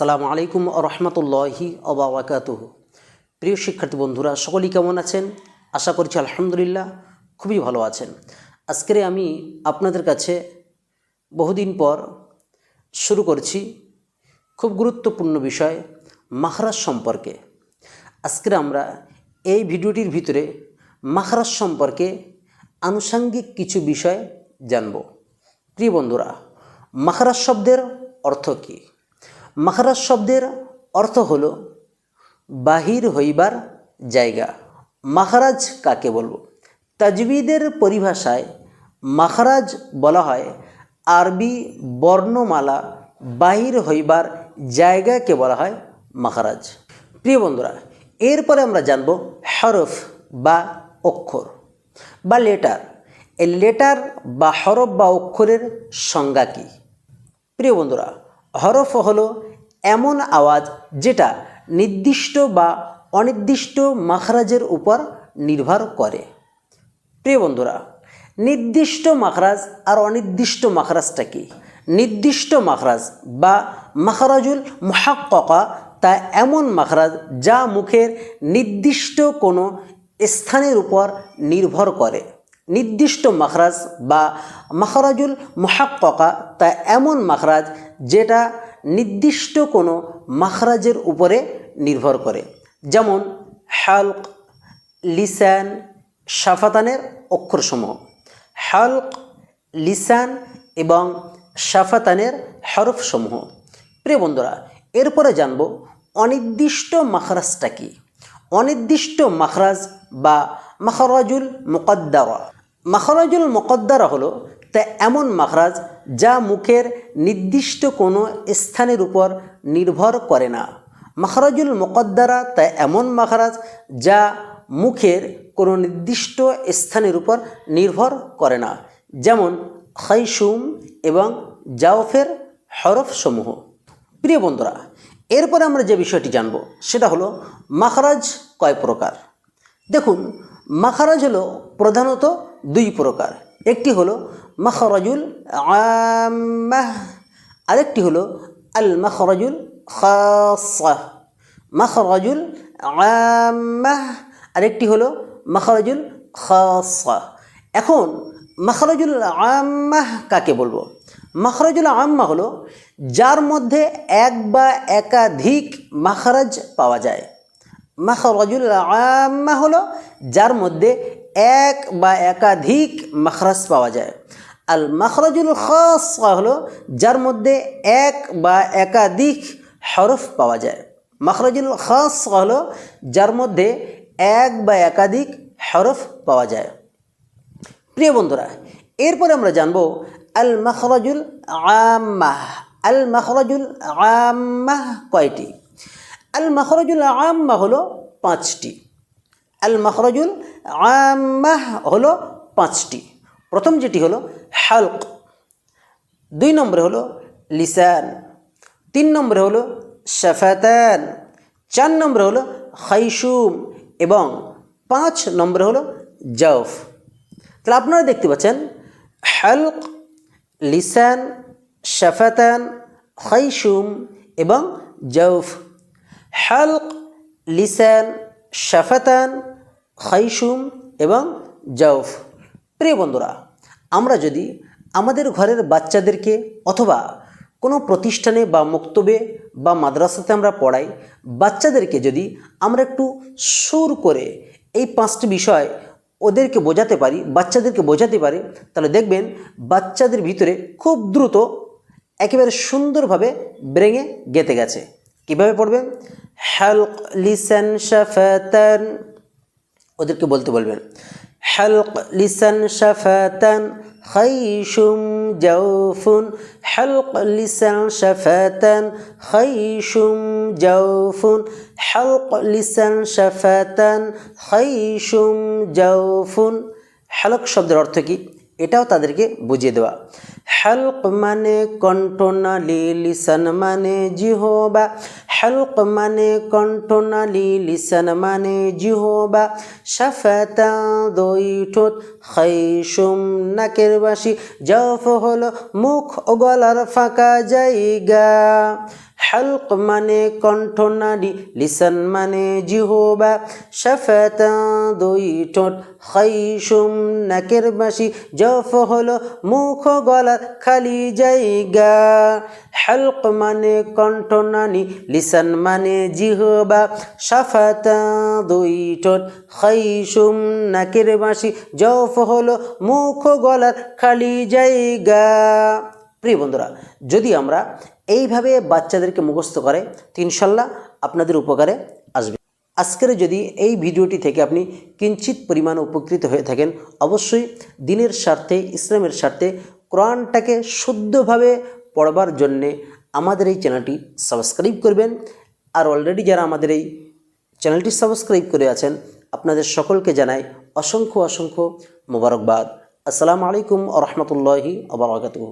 আসসালামু আলাইকুম রহমতুল্লাহি অবাকাতুহ প্রিয় শিক্ষার্থী বন্ধুরা, সকলেই কেমন আছেন? আশা করছি আলহামদুলিল্লাহ খুবই ভালো আছেন। আজকের আমি আপনাদের কাছে বহুদিন পর শুরু করছি খুব গুরুত্বপূর্ণ বিষয়, মাখরাজ সম্পর্কে। আজকের আমরা এই ভিডিওটির ভিতরে মাখরাজ সম্পর্কে আনুষাঙ্গিক কিছু বিষয় জানব। প্রিয় বন্ধুরা, মাখরাজ শব্দের অর্থ কী? মাখরাজ শব্দের অর্থ হল বাহির হইবার জায়গা। মাখরাজ কাকে বলব? তাজবিদের পরিভাষায় মাখরাজ বলা হয় আরবি বর্ণমালা বাহির হইবার জায়গাকে বলা হয় মাখরাজ। প্রিয় বন্ধুরা, এরপরে আমরা জানব হরফ বা অক্ষর বা লেটার এই লেটার বা হরফ বা অক্ষরের সংজ্ঞা কী? প্রিয় বন্ধুরা হরফ হলো এমন আওয়াজ যেটা নির্দিষ্ট বা অনির্দিষ্ট মাখরাজের উপর নির্ভর করে। প্রিয় বন্ধুরা, নির্দিষ্ট মাখরাজ আর অনির্দিষ্ট মাখরাজটা কি? নির্দিষ্ট মাখরাজ বা মাখরাজুল মহাক্কা তা এমন মাখরাজ যা মুখের নির্দিষ্ট কোনো স্থানের উপর নির্ভর করে। নির্দিষ্ট মাখরাজ বা মাখরাজুল মহাক্কা তা এমন মাখরাজ যেটা নির্দিষ্ট কোনো মাখরাজের উপরে নির্ভর করে। যেমন হালক, লিসান, শাফাতানের অক্ষরসমূহ। হালক, লিসান এবং শাফাতানের হরফসমূহ। প্রিয় বন্ধুরা, এরপরে জানব অনির্দিষ্ট মাখরাজটা কি? অনির্দিষ্ট মাখরাজ বা মাখরাজুল মুকদ্দারা। মাখরাজুল মকদ্দারা হলো তা এমন মাখরাজ যা মুখের নির্দিষ্ট কোনো স্থানের উপর নির্ভর করে না। মাখরাজুল মকদ্দারা তা এমন মাখরাজ যা মুখের কোনো নির্দিষ্ট স্থানের উপর নির্ভর করে না, যেমন খৈসুম এবং জাওফের হরফসমূহ। প্রিয় বন্ধুরা, এরপরে আমরা যে বিষয়টি জানব, সেটা হলো মাখরাজ কয় প্রকার? দেখুন, মাখরাজ হলো প্রধানত দুই প্রকার। একটি হলো মাখরাজুল আম্মাহ, আরেকটি হলো আল মাখরাজুল খাসাহ। মাখরাজুল আম্মাহ, আরেকটি হলো মাখরাজুল খাসাহ। এখন মাখরাজুল আম্মাহ কাকে বলব? মাখরাজুল আম্মা হলো যার মধ্যে এক বা একাধিক মাখরাজ পাওয়া যায়। মাখরাজুল আম্মা হলো যার মধ্যে এক বা একাধিক মাখরাজ পাওয়া যায়। আল মাখরাজুল খাস হলো, যার মধ্যে এক বা একাধিক হরফ পাওয়া যায়। মাখরাজুল খাস হলো, যার মধ্যে এক বা একাধিক হরফ পাওয়া যায়। প্রিয় বন্ধুরা, এরপরে আমরা জানব আল মাখরাজুল আম্মাহ। আল মাখরাজুল আম্মাহ কয়টি? আল মাখরাজুল আম্মা হলো পাঁচটি। আল মাখরাজুল আম্মাহ হলো পাঁচটি। প্রথম যেটি হলো হালক। দুই নম্বরে হলো লিসান। তিন নম্বরে হলো শাফাতান। চার নম্বরে হলো খাইসুম এবং পাঁচ নম্বরে হলো জফ তাহলে আপনারা দেখতে পাচ্ছেন, হালক, লিসান, শাফাতান খাইসুম এবং জৌফ হালক, লিসান, শাফাতান খাইসুম এবং জৌফ প্রিয় বন্ধুরা, আমরা যদি আমাদের ঘরের বাচ্চাদেরকে অথবা কোনো প্রতিষ্ঠানে বা মক্তবে বা মাদ্রাসাতে আমরা পড়াই, বাচ্চাদেরকে যদি আমরা একটু সুর করে এই পাঁচটি বিষয় ওদেরকে বোঝাতে পারি, বাচ্চাদেরকে বোঝাতে পারি, তাহলে দেখবেন বাচ্চাদের ভিতরে খুব দ্রুত একেবারে সুন্দরভাবে ব্রেঙে গেতে গেছে। কীভাবে পড়বেন? হালক লিসান শাফাতান ওদেরকে বলতে বলবেন। হালক লিসান শাফাতান খাইশুম জাউফুন। হালক লিসান শাফাতান খাইশুম জাউফুন। হালক লিসান শাফাতান খাইশুম জাউফুন। হালক শব্দের অর্থ কী? এটাও তাদেরকে বুঝিয়ে দেওয়া। হালক মানে কণ্ঠনালী লিসান মানে জিহবা। হালক মানে কণ্ঠনালী লিসান মানে জিহবা। সাফাতা দই ঠোঁট খাইসুম নাকের বাসি জফ হলো মুখ ও গলার ফাঁকা জায়গা। হালক মানে কণ্ঠ নারী লিসান মানে জিহবা। শাফাতা দুই ঠোঁট খাইসুম নাকের বাসি জফ হলো মুখ গলার খালি জায়গা। হালক মানে কণ্ঠ নানি, লিসান মানে জিহবা। শাফাতা দুই ঠোঁট, খাইসুম নাকের বাসি জফ হলো মুখ গলার খালি জায়গা। প্রিয় বন্ধুরা, যদি আমরা এইভাবে বাচ্চাদেরকে মুখস্থ করে, তো ইনশাল্লাহ আপনাদের উপকারে আসবে। আজকের যদি এই ভিডিওটি থেকে আপনি কিঞ্চিত পরিমাণ উপকৃত হয়ে থাকেন, অবশ্যই দিনের স্বার্থে, ইসলামের স্বার্থে কোরআনটাকে শুদ্ধভাবে পড়বার জন্যে আমাদের এই চ্যানেলটি সাবস্ক্রাইব করবেন। আর অলরেডি যারা আমাদের এই চ্যানেলটি সাবস্ক্রাইব করে আছেন, আপনাদের সকলকে জানাই অসংখ্য অসংখ্য মোবারকবাদ। আসসালামু আলাইকুম আ রহমতুল্লাহি আবরাকাতুহ